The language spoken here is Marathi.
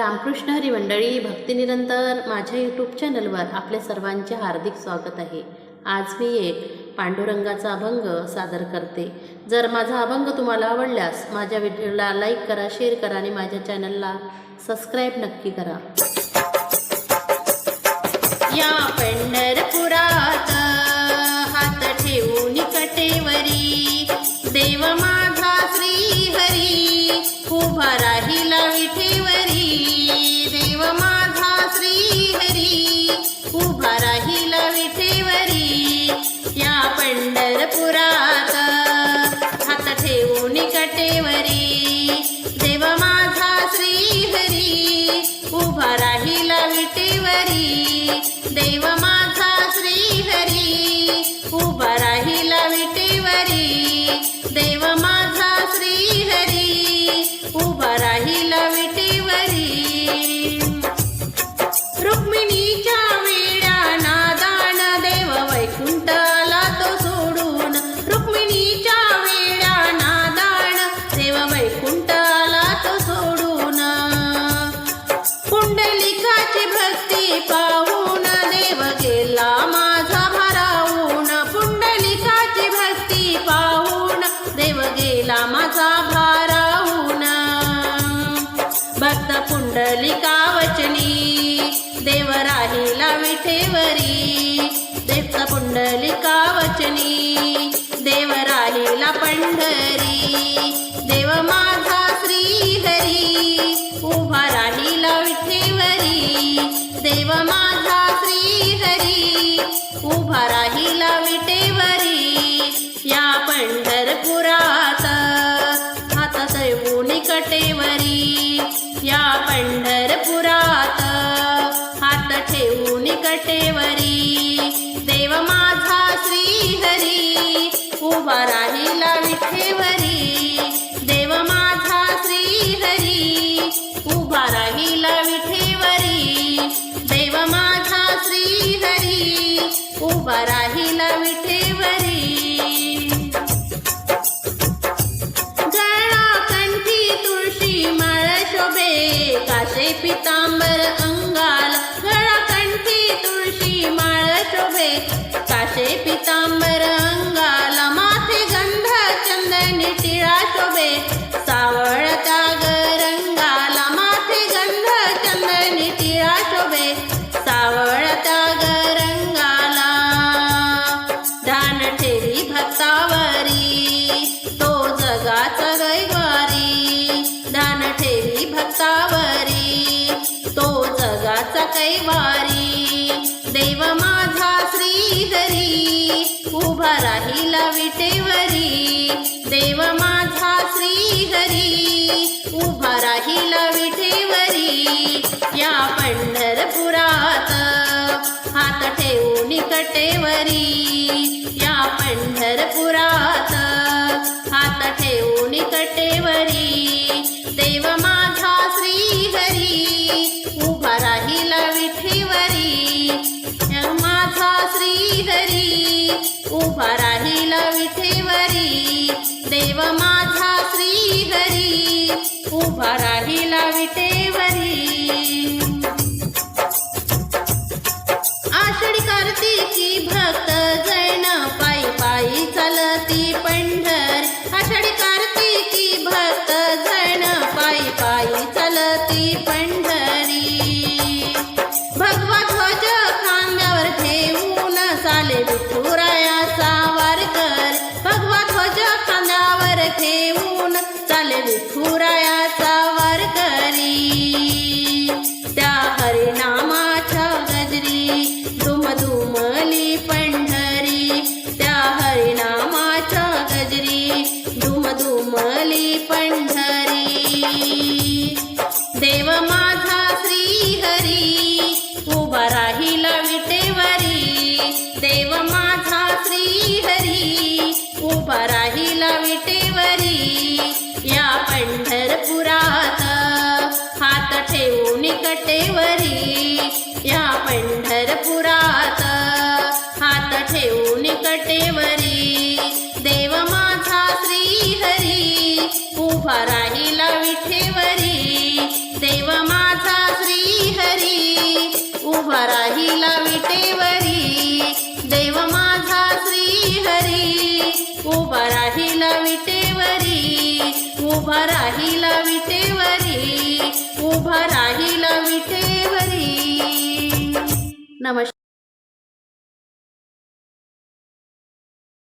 रामकृष्ण हरी मंडळी भक्तिनिरंतर माझ्या यूट्यूब चॅनलवर आपल्या सर्वांचे हार्दिक स्वागत आहे. आज मी एक पांडुरंगाचा अभंग सादर करते. जर माझा अभंग तुम्हाला आवडल्यास माझ्या व्हिडिओला लाईक करा शेअर करा आणि माझ्या चॅनलला सबस्क्राईब नक्की करा. या पेंडर कटेवरी देव माझा श्री हरी उभा राहिला विटेवरी. देव वचनी. देव राहिला विठेवरी. देव पुंडलिका वचनी. देव राहिला पंढरी. देव माझा श्री हरी उभा राहिला विठेवरी. देव माझा श्री हरी उभा राहिला विठेवरी. ठेवून कटेवरी देव माझा श्री हरी उभा राहिला विठेवरी. देव माझा श्री हरी उभा राहिला विठेवरी. देव माझा श्री हरी उभा राहिला विठेवरी. कैवारी देव माझा श्रीहरी उभा राहिला विटेवरी। देव माझा श्रीहरी उभा राहिला विठेवरी या पंढरपुरात हात ठेवून कटेवरी या पंढरपुरात उभा राहील विठेवरी देव माझा श्री हरी उभा राहिला विठेवरी चाले विठुरायाचा वारकरी. त्या हरिनामाच्या गजरी दुमदुमली पंढरी. त्या हरिनामाच्या गजरी दुमदुमली पंढरी. देव माझा श्री हरी उभा राहिला विटेवरी. देव कटेवरी या पंढरपुरात. हात ठेवून कटेवरी देव माझा श्रीहरी उभा राहिला विठेवरी. देव माझा श्रीहरी उभा राहिला विठेवरी. देव माझा श्रीहरी उभा राहिला विठेवरी उभा राहिला विठेवरी. उभा राहिला विटेवरी. नमस्कार